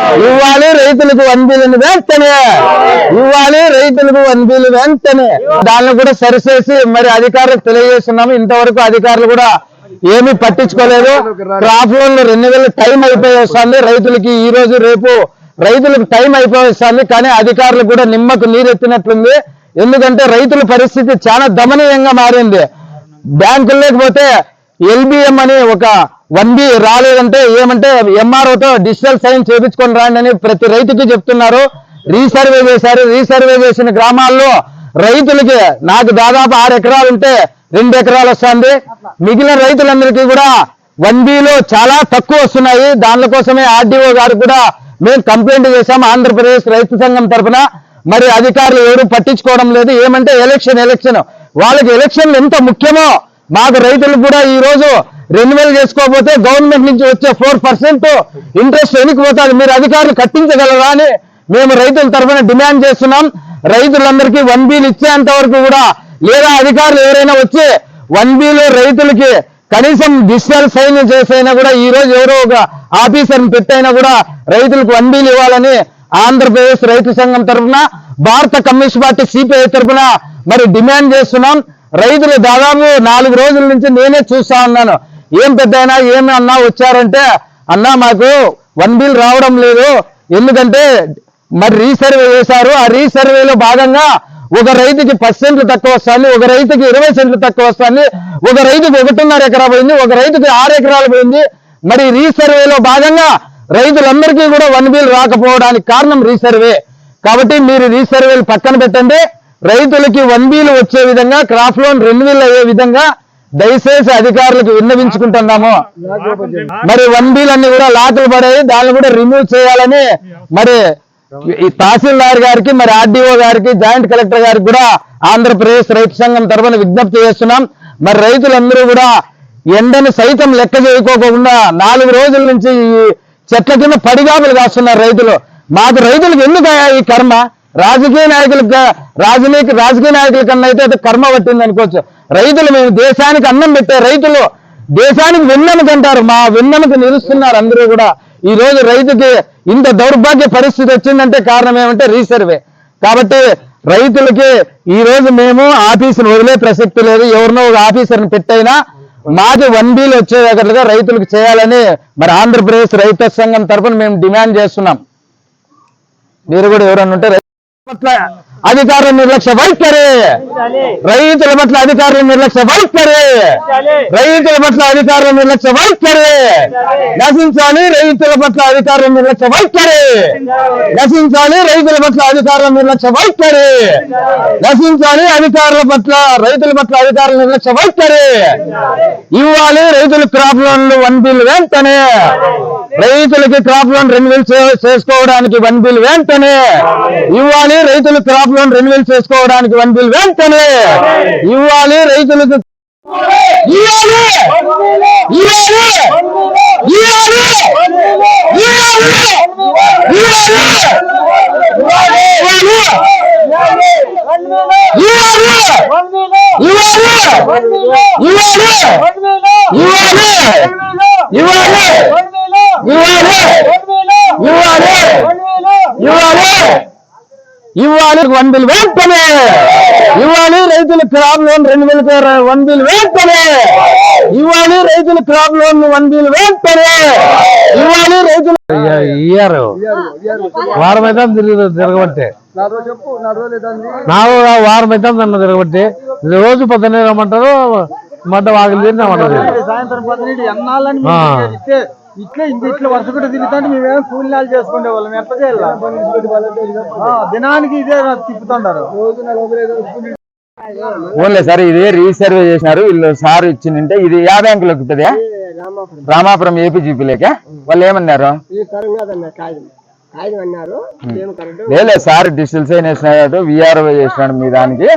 ఇవ్వాలి రైతులకు వన్ బిల్లుని వెంటనే. ఇవ్వాలి రైతులకు వన్ బిల్లు వెంటనే. దాన్ని కూడా సరిచేసి మరి అధికారులకు తెలియజేస్తున్నాము. ఇంతవరకు అధికారులు కూడా ఏమీ పట్టించుకోలేదు. క్రాప్ లోన్లు రెండు వేల టైం అయిపోయి వస్తుంది రైతులకి ఈ రోజు రేపు రైతులకు టైం అయిపోయి వస్తుంది కానీ అధికారులు కూడా నిమ్మకు నీరెత్తినట్లుంది. ఎందుకంటే రైతుల పరిస్థితి చాలా దమనీయంగా మారింది. బ్యాంకుల్లోకి పోతే ఎల్బిఎం అని ఒక వన్ బి రాలేదంటే ఏమంటే ఎంఆర్ఓతో డిజిటల్ సైన్ చేపించుకొని రాండి అని ప్రతి రైతుకి చెప్తున్నారు. రీసర్వే చేశారు. రీసర్వే చేసిన గ్రామాల్లో రైతులకి నాకు దాదాపు ఆరు ఎకరాలు ఉంటే రెండు ఎకరాలు వస్తుంది. మిగిలిన రైతులందరికీ కూడా వన్ బిలో చాలా తక్కువ వస్తున్నాయి. దాని కోసమే ఆర్డీఓ గారు కూడా మేము కంప్లైంట్ చేశాం ఆంధ్రప్రదేశ్ రైతు సంఘం తరఫున మరి అధికారులు ఎవరు పట్టించుకోవడం లేదు. ఏమంటే ఎలక్షన్ ఎలక్షన్. వాళ్ళకి ఎలక్షన్లు ఎంత ముఖ్యమో మాకు రైతులు కూడా ఈ రోజు రెన్యువల్ చేసుకోకపోతే గవర్నమెంట్ నుంచి వచ్చే ఫోర్ పర్సెంట్ ఇంట్రెస్ట్ వెనక్కిపోతుంది మీరు అధికారులు కట్టించగలరా అని మేము రైతుల తరఫున డిమాండ్ చేస్తున్నాం. రైతులందరికీ వన్ బీలు ఇచ్చేంత వరకు కూడా లేదా అధికారులు ఎవరైనా వచ్చి వన్ బీలో రైతులకి కనీసం డిజిటల్ సైన్ చేసైనా కూడా ఈ రోజు ఎవరో ఒక ఆఫీసర్ని పెట్టైనా కూడా రైతులకు వన్ బీలు ఇవ్వాలని ఆంధ్రప్రదేశ్ రైతు సంఘం తరఫున భారత కమ్యూనిస్ట్ పార్టీ సిపిఐ తరఫున మరి డిమాండ్ చేస్తున్నాం. రైతులు దాదాపు నాలుగు రోజుల నుంచి నేనే చూస్తా ఉన్నాను. ఏం పెద్ద అయినా ఏమి అన్నా వచ్చారంటే అన్నా మాకు వన్ బిల్ రావడం లేదు. ఎందుకంటే మరి రీసర్వే చేశారు. ఆ రీసర్వేలో భాగంగా ఒక రైతుకి పది సెంట్లు తక్కువ వస్తుంది ఒక రైతుకి ఇరవై సెంట్లు తక్కువ వస్తుంది ఒక రైతుకి ఒకటిన్నర ఎకరా పోయింది ఒక రైతుకి ఆరు ఎకరాలు పోయింది. మరి రీసర్వేలో భాగంగా రైతులందరికీ కూడా వన్ బిల్ రాకపోవడానికి కారణం రీసర్వే. కాబట్టి మీరు రీసర్వేలు పక్కన పెట్టండి. రైతులకి వన్ వచ్చే విధంగా క్రాప్ లోన్ రెన్యువల్ అయ్యే విధంగా దయచేసి అధికారులకు విన్నవించుకుంటున్నాము. మరి వన్ బిల్ అన్ని కూడా లాట్లు పడాయి దాన్ని కూడా రిమూవ్ చేయాలని మరి ఈ తహసీల్దార్ గారికి మరి ఆర్డీఓ గారికి జాయింట్ కలెక్టర్ గారికి కూడా ఆంధ్రప్రదేశ్ రైతు సంఘం తరఫున విజ్ఞప్తి చేస్తున్నాం. మరి రైతులందరూ కూడా ఎండను సైతం లెక్క చేయకోకుండా నాలుగు రోజుల నుంచి ఈ చెట్ల కింద పడిగాపులు కాస్తున్నారు రైతులు. మాకు రైతులకు ఎందుకు ఈ కర్మ? రాజకీయ నాయకులకు గా- రాజకీయ నాయకుల కన్నా అయితే అది కర్మ పట్టింది అనుకోవచ్చు. రైతులు మేము దేశానికి అన్నం పెట్టే రైతులు దేశానికి వెన్నెముక అంటారు. మా వెన్నెముక నిలుస్తున్నారు అందరూ కూడా. ఈ రోజు రైతుకి ఇంత దౌర్భాగ్య పరిస్థితి వచ్చిందంటే కారణం ఏమంటే రీసర్వే. కాబట్టి రైతులకి ఈ రోజు మేము ఆఫీసును వదిలే ప్రసక్తి లేదు. ఎవరినో ఒక ఆఫీసర్ని పెట్టైనా మాకు వన్ బీలు వచ్చేటట్లుగా రైతులకు చేయాలని మరి ఆంధ్రప్రదేశ్ రైతు సంఘం తరఫున మేము డిమాండ్ చేస్తున్నాం. మీరు కూడా ఎవరన్నా ఉంటే అధికారుల నిర్లక్ష్య వైఖరి రైతుల పట్ల అధికారుల నిర్లక్ష్య వైఖరి రైతుల పట్ల అధికారుల నిర్లక్ష్య వైఖరి నశించాలి రైతుల పట్ల అధికారుల నిర్లక్ష్య వైఖరి నశించాలి రైతుల పట్ల అధికారుల నిర్లక్ష్య వైఖరి నశించాలి అధికారుల పట్ల రైతుల పట్ల అధికారుల నిర్లక్ష్య వైఖరి ఇవ్వాలి రైతుల క్రాప్ లోన్లు వన్ బిల్ వెంటనే. రైతులకి క్రాప్ లోన్ రెన్యువల్ చేసుకోవడానికి వన్ బిల్ వెంటనే. ఇవ్వాలి రైతులు క్రాప్ లోన్ రెన్యువల్ చేసుకోవడానికి వన్ బిల్ వెంటనే. ఇవ్వాలి రైతులకు ఇవ్వాలి. ఇవ్వాలి. ఇవ్వాలి. ఇవ్వాలి. ఇవ్వాలి. ఇవ్వాలి. ఇవ్వాలి. ఇవ్వాలి వన్ బిల్ వెంటనే. ఇవ్వాలి రైతుల క్రాప్ లోన్ రెండు వేల వన్ బిల్ వెంటనే. ఇవ్వాలి రైతుల క్రాప్ లోన్ వన్ బిల్ వెంటనే. ఇవ్వాలి రైతులు ఇయ్యారు వారం అయితే తిరిగి తిరగబట్టే. నాకు వారం అయితే నన్ను తిరగబట్టి. రోజు పొద్దున్నే రమ్మంటారు మడ్డ వాకిలి తీరి రమ్మంటారు. ఇట్లా ఇంత ఇట్లా వరుస కూడా తిరుగుతుంటే మేమేం కూలినాలు చేసుకునే వాళ్ళం. ఎట్లా చేయాలి? ఆ, దినానికి ఇదే తిప్పుతుంటారు. ఓన్లే సార్ ఇది రీసర్వే చేసినారు. వీళ్ళు సార్ ఇచ్చిందంటే ఇది యా బ్యాంకులోకి ఉంటుంది రామాపురం. ఏపీజీపీలేక? వాళ్ళు ఏమన్నారు? లేదు సార్ డిజిటల్ సైన్ వేసినాడు విఆర్ఓ చేసినాడు మీ దానికి.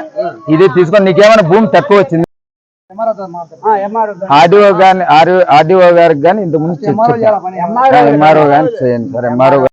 ఇది తీసుకొని నీకేమైనా భూమి తక్కువ వచ్చింది? ఆర్డిఓ గాని ఆర్డీఓ గారికి కానీ ఇంత ముందు ఎంఆర్ఓ గాని చేయండి సార్ ఎంఆర్ఓ గారు.